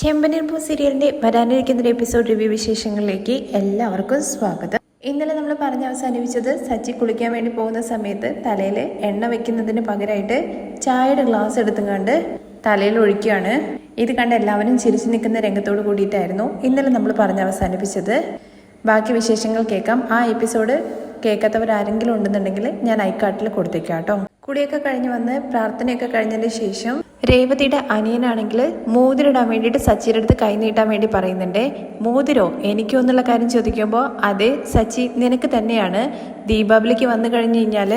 ചെമ്പനീർപ്പൂ സീരിയലിന്റെ വരാനിരിക്കുന്ന episode review വിശേഷങ്ങളിലേക്ക് എല്ലാവർക്കും സ്വാഗതം. ഇന്നലെ നമ്മൾ പറഞ്ഞ് അവസാനിപ്പിച്ചത് സച്ചി കുളിക്കാൻ വേണ്ടി പോകുന്ന സമയത്ത് തലയിൽ എണ്ണ വെക്കുന്നതിന് പകരമായിട്ട് ചായയുടെ ഗ്ലാസ് എടുത്തുകൊണ്ട് തലയിൽ ഒഴിക്കുകയാണ്. ഇത് കണ്ട് എല്ലാവരും ചിരിച്ചു നിൽക്കുന്ന രംഗത്തോട് കൂടിയിട്ടായിരുന്നു ഇന്നലെ നമ്മൾ പറഞ്ഞ് അവസാനിപ്പിച്ചത്. ബാക്കി വിശേഷങ്ങൾ കേൾക്കാം. ആ എപ്പിസോഡ് കേൾക്കാത്തവരാരെങ്കിലും ഉണ്ടെന്നുണ്ടെങ്കിൽ ഞാൻ ഐക്കാട്ടിൽ കൊടുത്തേക്കാം കേട്ടോ. കുടിയൊക്കെ കഴിഞ്ഞ് വന്ന് പ്രാർത്ഥനയൊക്കെ കഴിഞ്ഞതിന് ശേഷം രേവതിയുടെ അനിയനാണെങ്കിൽ മോതിരിടാൻ വേണ്ടിയിട്ട് സച്ചിയുടെ അടുത്ത് കൈ നീട്ടാൻ വേണ്ടി പറയുന്നുണ്ട് മോതിരോ എനിക്കോ എന്നുള്ള കാര്യം ചോദിക്കുമ്പോൾ അതെ സച്ചി നിനക്ക് തന്നെയാണ്. ദീപാവലിക്ക് വന്നു കഴിഞ്ഞു കഴിഞ്ഞാൽ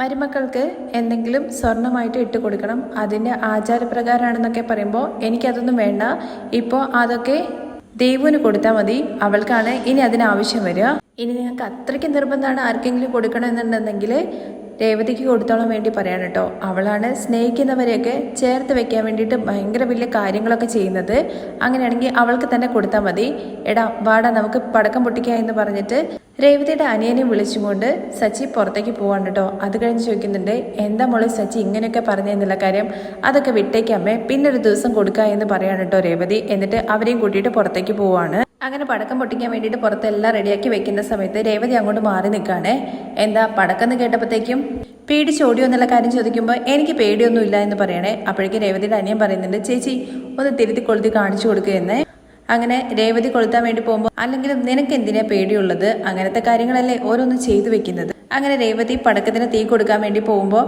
മരുമക്കൾക്ക് എന്തെങ്കിലും സ്വർണമായിട്ട് ഇട്ട് കൊടുക്കണം. അതിന്റെ ആചാരപ്രകാരമാണെന്നൊക്കെ പറയുമ്പോൾ എനിക്കതൊന്നും വേണ്ട. ഇപ്പോൾ അതൊക്കെ ദേവുവിന് കൊടുത്താൽ മതി. അവൾക്കാണ് ഇനി അതിനാവശ്യം വരിക. ഇനി നിങ്ങൾക്ക് അത്രയ്ക്ക് നിർബന്ധമാണ് ആർക്കെങ്കിലും കൊടുക്കണമെന്നുണ്ടെങ്കിൽ രേവതിക്ക് കൊടുത്തോളം വേണ്ടി പറയാണ് കേട്ടോ. അവളാണ് സ്നേഹിക്കുന്നവരെയൊക്കെ ചേർത്ത് വെക്കാൻ വേണ്ടിയിട്ട് ഭയങ്കര വലിയ കാര്യങ്ങളൊക്കെ ചെയ്യുന്നത്. അങ്ങനെയാണെങ്കിൽ അവൾക്ക് തന്നെ കൊടുത്താൽ മതി. എടാ വാടാ നമുക്ക് പടക്കം പൊട്ടിക്കുക എന്ന് പറഞ്ഞിട്ട് രേവതിയുടെ അനിയനെ വിളിച്ചുകൊണ്ട് സച്ചി പുറത്തേക്ക് പോവാണ് കേട്ടോ. അത് കഴിഞ്ഞ് ചോദിക്കുന്നുണ്ട് എന്താ മോളെ സച്ചി ഇങ്ങനെയൊക്കെ പറഞ്ഞെന്നുള്ള കാര്യം? അതൊക്കെ വിട്ടേക്കാമേ പിന്നൊരു ദിവസം കൊടുക്കുക എന്ന് പറയാണ് കേട്ടോ രേവതി. എന്നിട്ട് അവരെയും കൂട്ടിയിട്ട് പുറത്തേക്ക് പോവാണ്. അങ്ങനെ പടക്കം പൊട്ടിക്കാൻ വേണ്ടിയിട്ട് പുറത്തെല്ലാം റെഡിയാക്കി വെക്കുന്ന സമയത്ത് രേവതി അങ്ങോട്ട് മാറി നിൽക്കുകയാണ്. എന്താ പടക്കം എന്ന് കേട്ടപ്പോഴത്തേക്കും പേടിച്ചോടിയോ എന്നുള്ള കാര്യം ചോദിക്കുമ്പോൾ എനിക്ക് പേടിയൊന്നുമില്ല എന്ന് പറയണേ. അപ്പോഴേക്കും രേവതിയുടെ അനിയൻ പറയുന്നുണ്ട് ചേച്ചി ഒന്ന് തിരുത്തി കൊളുത്തി കാണിച്ചു കൊടുക്കുകയെന്ന് അങ്ങനെ രേവതി കൊളുത്താൻ വേണ്ടി പോകുമ്പോൾ അല്ലെങ്കിൽ നിനക്ക് എന്തിനാ പേടിയുള്ളത്? അങ്ങനത്തെ കാര്യങ്ങളല്ലേ ഓരോന്നും ചെയ്തു വെക്കുന്നത്. അങ്ങനെ രേവതി പടക്കത്തിന് തീ കൊടുക്കാൻ വേണ്ടി പോകുമ്പോൾ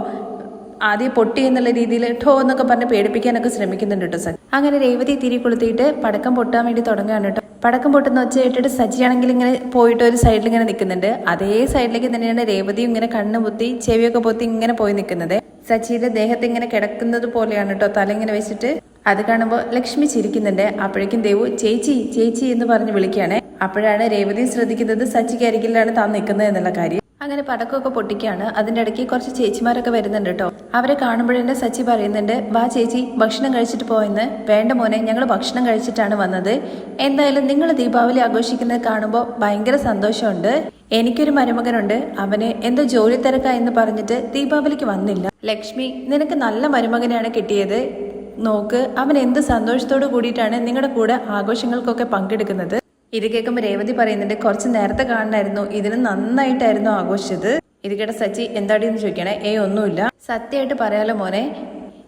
ആദ്യം പൊട്ടി എന്നുള്ള രീതിയിൽ ഠോ എന്നൊക്കെ പറഞ്ഞ് പേടിപ്പിക്കാനൊക്കെ ശ്രമിക്കുന്നുണ്ട് കേട്ടോ സർ. അങ്ങനെ രേവതി തിരി കൊളുത്തിയിട്ട് പടക്കം പൊട്ടാൻ വേണ്ടി തുടങ്ങുകയാണ് കേട്ടോ. പടക്കം പൊട്ടുന്ന ഒച്ച കേട്ടിട്ട് സജിയാണെങ്കിൽ ഇങ്ങനെ പോയിട്ട് ഒരു സൈഡിൽ ഇങ്ങനെ നിൽക്കുന്നുണ്ട്. അതേ സൈഡിലേക്ക് തന്നെയാണ് രേവതിയും ഇങ്ങനെ കണ്ണ് പൊത്തി ചെവിയൊക്കെ പൊത്തി ഇങ്ങനെ പോയി നിൽക്കുന്നത്. സച്ചിയുടെ ദേഹത്ത് ഇങ്ങനെ കിടക്കുന്നത് പോലെയാണ് കേട്ടോ തല ഇങ്ങനെ വെച്ചിട്ട്. അത് കാണുമ്പോൾ ലക്ഷ്മി ചിരിക്കുന്നുണ്ട്. അപ്പോഴേക്കും ദേവു ചേച്ചി ചേച്ചി എന്ന് പറഞ്ഞ് വിളിക്കുകയാണ്. അപ്പോഴാണ് രേവതി ശ്രദ്ധിക്കുന്നത് സച്ചിക്ക് അരികിലാണ് താൻ നിൽക്കുന്നത് എന്നുള്ള കാര്യം. അങ്ങനെ പടക്കമൊക്കെ പൊട്ടിക്കുകയാണ് അതിന്റെ ഇടയ്ക്ക് കുറച്ച് ചേച്ചിമാരൊക്കെ വരുന്നുണ്ട് കേട്ടോ അവരെ കാണുമ്പോഴെന്നെ സച്ചി പറയുന്നുണ്ട് വാ ചേച്ചി ഭക്ഷണം കഴിച്ചിട്ട് പോയെന്ന് വേണ്ട മോനെ ഞങ്ങൾ ഭക്ഷണം കഴിച്ചിട്ടാണ് വന്നത്. എന്തായാലും നിങ്ങൾ ദീപാവലി ആഘോഷിക്കുന്നത് കാണുമ്പോൾ ഭയങ്കര സന്തോഷമുണ്ട്. എനിക്കൊരു മരുമകനുണ്ട്. അവന് എന്തോ ജോലി തിരക്കാ എന്ന് പറഞ്ഞിട്ട് ദീപാവലിക്ക് വന്നില്ല. ലക്ഷ്മി നിനക്ക് നല്ല മരുമകനെയാണ് കിട്ടിയത്. നോക്ക് അവൻ എന്ത് സന്തോഷത്തോടു കൂടിയിട്ടാണ് നിങ്ങളുടെ കൂടെ ആഘോഷങ്ങൾക്കൊക്കെ പങ്കെടുക്കുന്നത്. ഇത് കേൾക്കുമ്പോൾ രേവതി പറയുന്നുണ്ട് കുറച്ച് നേരത്തെ കാണണമായിരുന്നു ഇതിന് നന്നായിട്ടായിരുന്നു ആഘോഷിച്ചത്. ഇത് കേട്ട സച്ചി എന്താടി എന്ന് ചോദിക്കണേ? ഏ ഒന്നുമില്ല. സത്യമായിട്ട് പറയാലോ മോനെ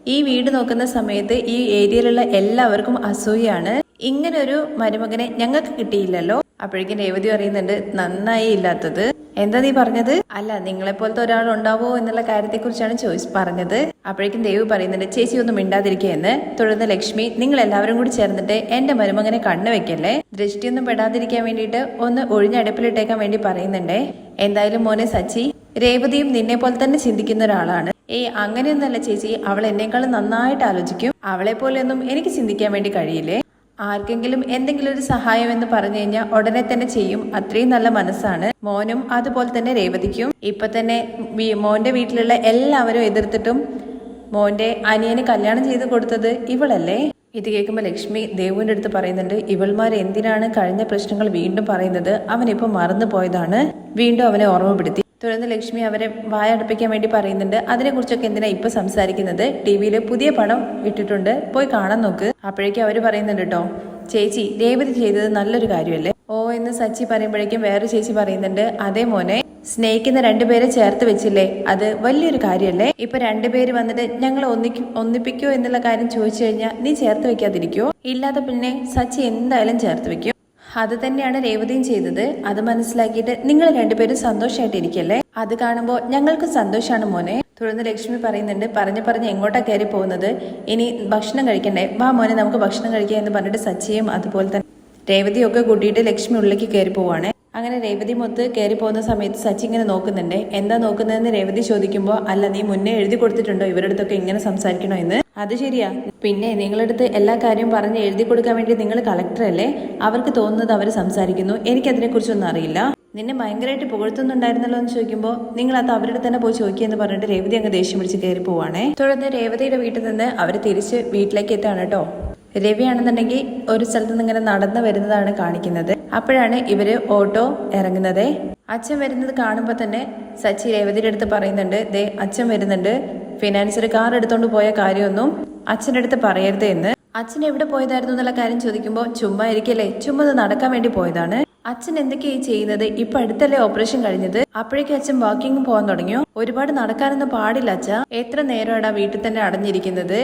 ഈ വീട് നോക്കുന്ന സമയത്ത് ഈ ഏരിയയിലുള്ള എല്ലാവർക്കും അസൂയാണ്. ഇങ്ങനൊരു മരുമകനെ ഞങ്ങൾക്ക് കിട്ടിയില്ലല്ലോ. അപ്പോഴേക്കും രേവതി പറയുന്നുണ്ട് നന്നായി ഇല്ലാത്തത്. എന്താ നീ പറഞ്ഞത്? അല്ല നിങ്ങളെ പോലത്തെ ഒരാൾ ഉണ്ടാവോ എന്നുള്ള കാര്യത്തെക്കുറിച്ചാണ് ചോയ്സ് പറഞ്ഞത്. അപ്പോഴേക്കും ദേവ് പറയുന്നുണ്ട് ചേച്ചി ഒന്നും മിണ്ടാതിരിക്കുകയെന്ന്. തുടർന്ന് ലക്ഷ്മി നിങ്ങൾ എല്ലാവരും കൂടി ചേർന്നിട്ട് എന്റെ മരുമകനെ കണ്ണു വെക്കല്ലേ? ദൃഷ്ടിയൊന്നും പെടാതിരിക്കാൻ വേണ്ടിയിട്ട് ഒന്ന് ഒഴിഞ്ഞടുപ്പിലിട്ടേക്കാൻ വേണ്ടി പറയുന്നുണ്ടേ. എന്തായാലും മോനെ സച്ചി രേവതിയും നിന്നെ പോലെ തന്നെ ചിന്തിക്കുന്ന ഒരാളാണ്. ഏയ് അങ്ങനെയൊന്നല്ല ചേച്ചി. അവൾ എന്നെക്കാളും നന്നായിട്ട് ആലോചിക്കും. അവളെ പോലെയൊന്നും എനിക്ക് ചിന്തിക്കാൻ വേണ്ടി കഴിയില്ലേ? ആർക്കെങ്കിലും എന്തെങ്കിലും ഒരു സഹായം എന്ന് പറഞ്ഞു കഴിഞ്ഞാൽ ഉടനെ തന്നെ ചെയ്യും. അത്രയും നല്ല മനസ്സാണ്. മോനും അതുപോലെ തന്നെ രേവതിക്കും. ഇപ്പൊ തന്നെ മോന്റെ വീട്ടിലുള്ള എല്ലാവരും എതിർത്തിട്ടും മോന്റെ അനിയന് കല്യാണം ചെയ്ത് കൊടുത്തത് ഇവളല്ലേ? ഇത് കേൾക്കുമ്പോൾ ലക്ഷ്മി ദേവുവിന്റെ അടുത്ത് പറയുന്നുണ്ട് ഇവൾമാർ എന്തിനാണ് കഴിഞ്ഞ പ്രശ്നങ്ങൾ വീണ്ടും പറയുന്നത്? അവനിപ്പോ മറന്നു പോയതാണ് വീണ്ടും അവനെ ഓർമ്മപ്പെടുത്തി. തുടർന്ന് ലക്ഷ്മി അവരെ വായടപ്പിക്കാൻ വേണ്ടി പറയുന്നുണ്ട്. അതിനെക്കുറിച്ചൊക്കെ എന്തിനാ ഇപ്പൊ സംസാരിക്കുന്നത്? ടി വിയിൽ പുതിയ പടം ഇട്ടിട്ടുണ്ട്. പോയി കാണാൻ നോക്ക്. അപ്പോഴേക്കും അവർ പറയുന്നുണ്ട് കേട്ടോ ചേച്ചി രേവതി ചെയ്തത് നല്ലൊരു കാര്യമല്ലേ? ഓ എന്ന് സച്ചി പറയുമ്പോഴേക്കും വേറെ ചേച്ചി പറയുന്നുണ്ട്. അതേ മോനെ സ്നേഹിക്കുന്ന രണ്ടുപേരെ ചേർത്ത് വെച്ചില്ലേ? അത് വലിയൊരു കാര്യമല്ലേ? ഇപ്പൊ രണ്ടുപേര് വന്നിട്ട് ഞങ്ങൾ ഒന്നിക്കും ഒന്നിപ്പിക്കോ എന്നുള്ള കാര്യം ചോദിച്ചു കഴിഞ്ഞാൽ നീ ചേർത്ത് വെക്കാതിരിക്കോ ഇല്ലാതെ പിന്നെ സച്ചി എന്തായാലും ചേർത്ത് വെക്കും. അത് തന്നെയാണ് രേവതിയും ചെയ്തത്. അത് മനസ്സിലാക്കിയിട്ട് നിങ്ങൾ രണ്ടുപേരും സന്തോഷമായിട്ടിരിക്കല്ലേ അത് കാണുമ്പോൾ ഞങ്ങൾക്ക് സന്തോഷമാണ് മോനെ. തുടർന്ന് ലക്ഷ്മി പറയുന്നുണ്ട് പറഞ്ഞു പറഞ്ഞ് എങ്ങോട്ടാ കയറി പോകുന്നത്? ഇനി ഭക്ഷണം കഴിക്കണ്ടേ? വാ മോനെ നമുക്ക് ഭക്ഷണം കഴിക്കാം എന്ന് പറഞ്ഞിട്ട് സച്ചിയും അതുപോലെ തന്നെ രേവതിയൊക്കെ കൂട്ടിയിട്ട് ലക്ഷ്മി ഉള്ളിലേക്ക് കയറി പോവാണ്. അങ്ങനെ രേവതി മൊത്ത് കയറി പോകുന്ന സമയത്ത് സച്ചി ഇങ്ങനെ നോക്കുന്നുണ്ട്. എന്താ നോക്കുന്നതെന്ന് രേവതി ചോദിക്കുമ്പോൾ അല്ല നീ മുന്നേ എഴുതി കൊടുത്തിട്ടുണ്ടോ? ഇവരുടെ അടുത്തൊക്കെ ഇങ്ങനെ സംസാരിക്കണോ എന്ന്? അത് ശരിയാ. പിന്നെ നിങ്ങളടുത്ത് എല്ലാ കാര്യവും പറഞ്ഞ് എഴുതി കൊടുക്കാൻ വേണ്ടി നിങ്ങൾ കളക്ടർ അല്ലേ? അവർക്ക് തോന്നുന്നത് അവർ സംസാരിക്കുന്നു. എനിക്കതിനെക്കുറിച്ചൊന്നും അറിയില്ല. നിന്നെ ഭയങ്കരമായിട്ട് പുകഴ്ത്തുന്നുണ്ടായിരുന്നല്ലോ എന്ന് ചോദിക്കുമ്പോൾ നിങ്ങൾ അത് അവരുടെ തന്നെ പോയി ചോദിക്കുകയെന്ന് പറഞ്ഞിട്ട് രേവതി അങ്ങ് ദേഷ്യം പിടിച്ച് കയറി പോവാണേ. തുടർന്ന് രേവതിയുടെ വീട്ടിൽ നിന്ന് അവർ തിരിച്ച് വീട്ടിലേക്ക് എത്താണ് കേട്ടോ. രവിയാണെന്നുണ്ടെങ്കിൽ ഒരു സ്ഥലത്ത് നിന്ന് ഇങ്ങനെ നടന്നു വരുന്നതാണ് കാണിക്കുന്നത്. അപ്പോഴാണ് ഇവർ ഓട്ടോ ഇറങ്ങുന്നത്. അച്ഛൻ വരുന്നത് കാണുമ്പോൾ തന്നെ സച്ചി രേവതിയുടെ അടുത്ത് പറയുന്നുണ്ട് ദേ അച്ഛൻ വരുന്നുണ്ട്. ഫിനാൻസർ കാർ എടുത്തോണ്ട് പോയ കാര്യമൊന്നും അച്ഛന്റെ അടുത്ത് പറയരുത് എന്ന്. അച്ഛൻ എവിടെ പോയതായിരുന്നു എന്നുള്ള കാര്യം ചോദിക്കുമ്പോൾ ചുമ്മാ ഇരിക്കല്ലേ. ചുമ്മാ നടക്കാൻ വേണ്ടി പോയതാണ്. അച്ഛൻ എന്തൊക്കെയായി ചെയ്യുന്നത്? ഇപ്പൊ അടുത്തല്ലേ ഓപ്പറേഷൻ കഴിഞ്ഞത്? അപ്പോഴേക്കും അച്ഛൻ വാക്കിംഗ് പോകാൻ തുടങ്ങിയോ? ഒരുപാട് നടക്കാനൊന്നും പാടില്ല അച്ഛ. എത്ര നേരമാണ് വീട്ടിൽ തന്നെ അടഞ്ഞിരിക്കുന്നത്?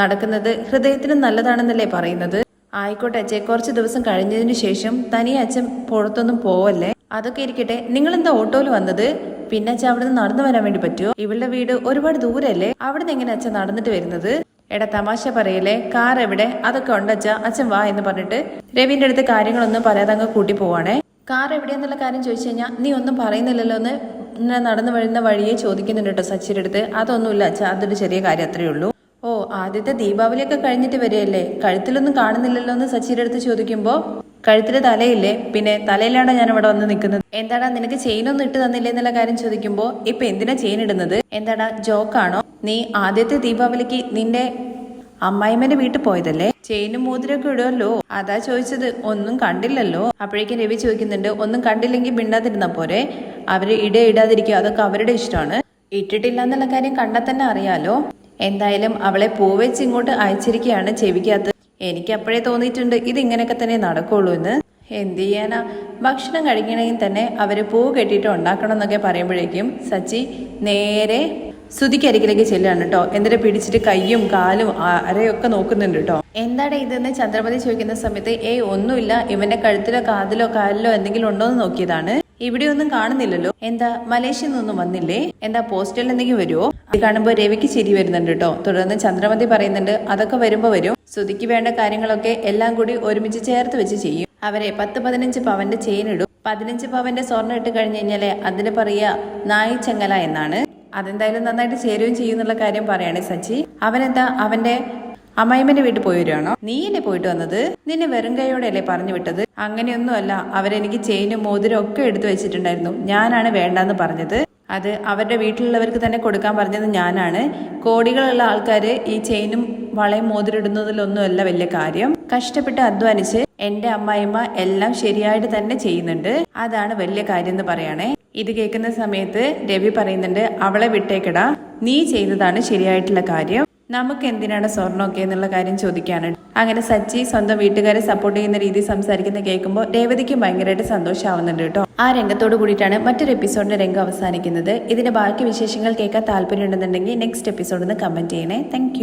നടക്കുന്നത് ഹൃദയത്തിന് നല്ലതാണെന്നല്ലേ പറയുന്നത്? ആയിക്കോട്ടെ അച്ഛേ കുറച്ച് ദിവസം കഴിഞ്ഞതിന് ശേഷം തനിയെ അച്ഛൻ പുറത്തൊന്നും പോവല്ലേ? അതൊക്കെ ഇരിക്കട്ടെ നിങ്ങൾ എന്താ ഓട്ടോയിൽ വന്നത്? പിന്നെ അച്ഛൻ അവിടെ നിന്ന് നടന്നു വരാൻ വേണ്ടി പറ്റുമോ ഇവളുടെ വീട് ഒരുപാട് ദൂരല്ലേ? അവിടെ നിന്ന് എങ്ങനെ അച്ഛൻ നടന്നിട്ട് വരുന്നത്? എടാ തമാശ പറയില്ലേ? കാർ എവിടെ? അതൊക്കെ ഉണ്ടച്ച അച്ഛൻ വാ എന്ന് പറഞ്ഞിട്ട് രവിന്റെ അടുത്ത് കാര്യങ്ങളൊന്നും പറയാതെ അങ്ങ് കൂട്ടി പോവാണേ. കാർ എവിടെയെന്നുള്ള കാര്യം ചോദിച്ചു കഴിഞ്ഞാൽ നീ ഒന്നും പറയുന്നില്ലല്ലോ എന്ന് നടന്നു വരുന്ന വഴിയെ ചോദിക്കുന്നുണ്ട് കേട്ടോ സച്ചിയുടെ അടുത്ത്. അതൊന്നുമില്ല അച്ഛാ. അതൊരു ചെറിയ കാര്യം അത്രേ ഉള്ളൂ. ഓ ആദ്യത്തെ ദീപാവലിയൊക്കെ കഴിഞ്ഞിട്ട് വരികയല്ലേ? കഴുത്തിലൊന്നും കാണുന്നില്ലല്ലോ എന്ന് സച്ചിയുടെ അടുത്ത് ചോദിക്കുമ്പോ കഴുത്തിൽ തലയില്ലേ? പിന്നെ തലയിലാണ് ഞാൻ ഇവിടെ വന്ന് നിൽക്കുന്നത്? എന്താടാ നിനക്ക് ചെയിൻ ഒന്നും ഇട്ട് തന്നില്ലേ? എന്നുള്ള കാര്യം ചോദിക്കുമ്പോ ഇപ്പൊ എന്തിനാ ചെയിൻ ഇടുന്നത്? എന്താടാ ജോക്കാണോ? നീ ആദ്യത്തെ ദീപാവലിക്ക് നിന്റെ അമ്മായിമ്മന്റെ വീട്ടിൽ പോയതല്ലേ? ചെയിനും മോതിരൊക്കെ ഇടുമല്ലോ അതാ ചോദിച്ചത്. ഒന്നും കണ്ടില്ലല്ലോ. അപ്പോഴേക്കും രവി ചോദിക്കുന്നുണ്ട് ഒന്നും കണ്ടില്ലെങ്കിൽ മിണ്ടാതിരുന്നാ പോരെ? അവർ ഇട ഇടാതിരിക്കുക അതൊക്കെ അവരുടെ ഇഷ്ടമാണ്. ഇട്ടിട്ടില്ല എന്നുള്ള കാര്യം കണ്ടാൽ തന്നെ അറിയാലോ. എന്തായാലും അവളെ പൂവെച്ച് ഇങ്ങോട്ട് അയച്ചിരിക്കുകയാണ് ചെവിക്കകത്ത്. എനിക്ക് അപ്പോഴേ തോന്നിയിട്ടുണ്ട് ഇത് ഇങ്ങനെയൊക്കെ തന്നെ നടക്കുള്ളൂ എന്ന്. എന്ത് ചെയ്യാനാ? ഭക്ഷണം കഴിക്കണമെങ്കിൽ തന്നെ അവർ പൂ കെട്ടിയിട്ട് ഉണ്ടാക്കണം എന്നൊക്കെ പറയുമ്പോഴേക്കും സച്ചി നേരെ സുതിക്കരികിലേക്ക് ചെല്ലുകയാണ് കേട്ടോ. എന്നിട്ട് പിടിച്ചിട്ട് കയ്യും കാലും അരയൊക്കെ നോക്കുന്നുണ്ട് കേട്ടോ. എന്താണ് ഇതെന്ന് ചന്ദ്രപതി ചോദിക്കുന്ന സമയത്ത് ഏയ് ഒന്നുമില്ല. ഇവന്റെ കഴുത്തിലോ കാതിലോ കാലിലോ എന്തെങ്കിലും ഉണ്ടോ എന്ന് നോക്കിയതാണ്. ഇവിടെ ഒന്നും കാണുന്നില്ലല്ലോ. എന്താ മലേഷ്യയിൽ നിന്നൊന്നും വന്നില്ലേ? എന്താ പോസ്റ്റലിൽ എന്തെങ്കിലും വരുമോ ഇത് കാണുമ്പോൾ രവിക്ക് ചിരി വരുന്നുണ്ട് കേട്ടോ തുടർന്ന് ചന്ദ്രമതി പറയുന്നുണ്ട് അതൊക്കെ വരുമ്പോൾ വരും. ശ്രുതിക്ക് വേണ്ട കാര്യങ്ങളൊക്കെ എല്ലാം കൂടി ഒരുമിച്ച് ചേർത്ത് വെച്ച് ചെയ്യും. അവരെ പത്ത് പതിനഞ്ച് പവന്റെ ചെയിൻ ഇടും. പതിനഞ്ച് പവന്റെ സ്വർണം ഇട്ട് കഴിഞ്ഞു കഴിഞ്ഞാൽ അതിന് പറയുക നായി ചെങ്ങല എന്നാണ്. അതെന്തായാലും നന്നായിട്ട് ചേരുകയും ചെയ്യുന്നുള്ള കാര്യം പറയണേ സച്ചി. അവനെന്താ അവന്റെ അമ്മായിമ്മന്റെ വീട്ടിൽ പോയി വരുവാണോ? എന്നെ പോയിട്ട് വന്നത്? നിന്നെ വെറും കൈയോടെയല്ലേ പറഞ്ഞു വിട്ടത്? അങ്ങനെയൊന്നുമല്ല. അവരെനിക്ക് ചെയിനും മോതിരം ഒക്കെ എടുത്തു വെച്ചിട്ടുണ്ടായിരുന്നു. ഞാനാണ് വേണ്ടെന്ന് പറഞ്ഞത്. അത് അവരുടെ വീട്ടിലുള്ളവർക്ക് തന്നെ കൊടുക്കാൻ പറഞ്ഞത് ഞാനാണ്. കോടികളുള്ള ആൾക്കാർ ഈ ചെയിനും വളയും മോതിരിടുന്നതിലൊന്നുമല്ല വലിയ കാര്യം. കഷ്ടപ്പെട്ട് അധ്വാനിച്ച് എന്റെ അമ്മായിമ്മ എല്ലാം ശരിയായിട്ട് തന്നെ ചെയ്യുന്നുണ്ട്. അതാണ് വലിയ കാര്യം എന്ന് പറയണേ. ഇത് കേൾക്കുന്ന സമയത്ത് രവി പറയുന്നുണ്ട് അവളെ വിട്ടേക്കടാ. നീ ചെയ്തതാണ് ശരിയായിട്ടുള്ള കാര്യം. നമുക്ക് എന്തിനാണ് സ്വർണമൊക്കെ എന്നുള്ള കാര്യം ചോദിക്കാണ് അങ്ങനെ സച്ചി സ്വന്തം വീട്ടുകാരെ സപ്പോർട്ട് ചെയ്യുന്ന രീതി സംസാരിക്കുന്ന കേൾക്കുമ്പോൾ രേവതിക്കും ഭയങ്കരമായിട്ട് സന്തോഷമാവുന്നുണ്ട് കേട്ടോ. ആ രംഗത്തോട് കൂടിയിട്ടാണ് മറ്റൊരു എപ്പിസോഡിന്റെ രംഗം അവസാനിക്കുന്നത്. ഇതിന്റെ ബാക്കി വിശേഷങ്ങൾ കേൾക്കാൻ താല്പര്യം ഉണ്ടെന്നുണ്ടെങ്കിൽ നെക്സ്റ്റ് എപ്പിസോഡിൽ നിന്ന് കമന്റ് ചെയ്യണേ താങ്ക്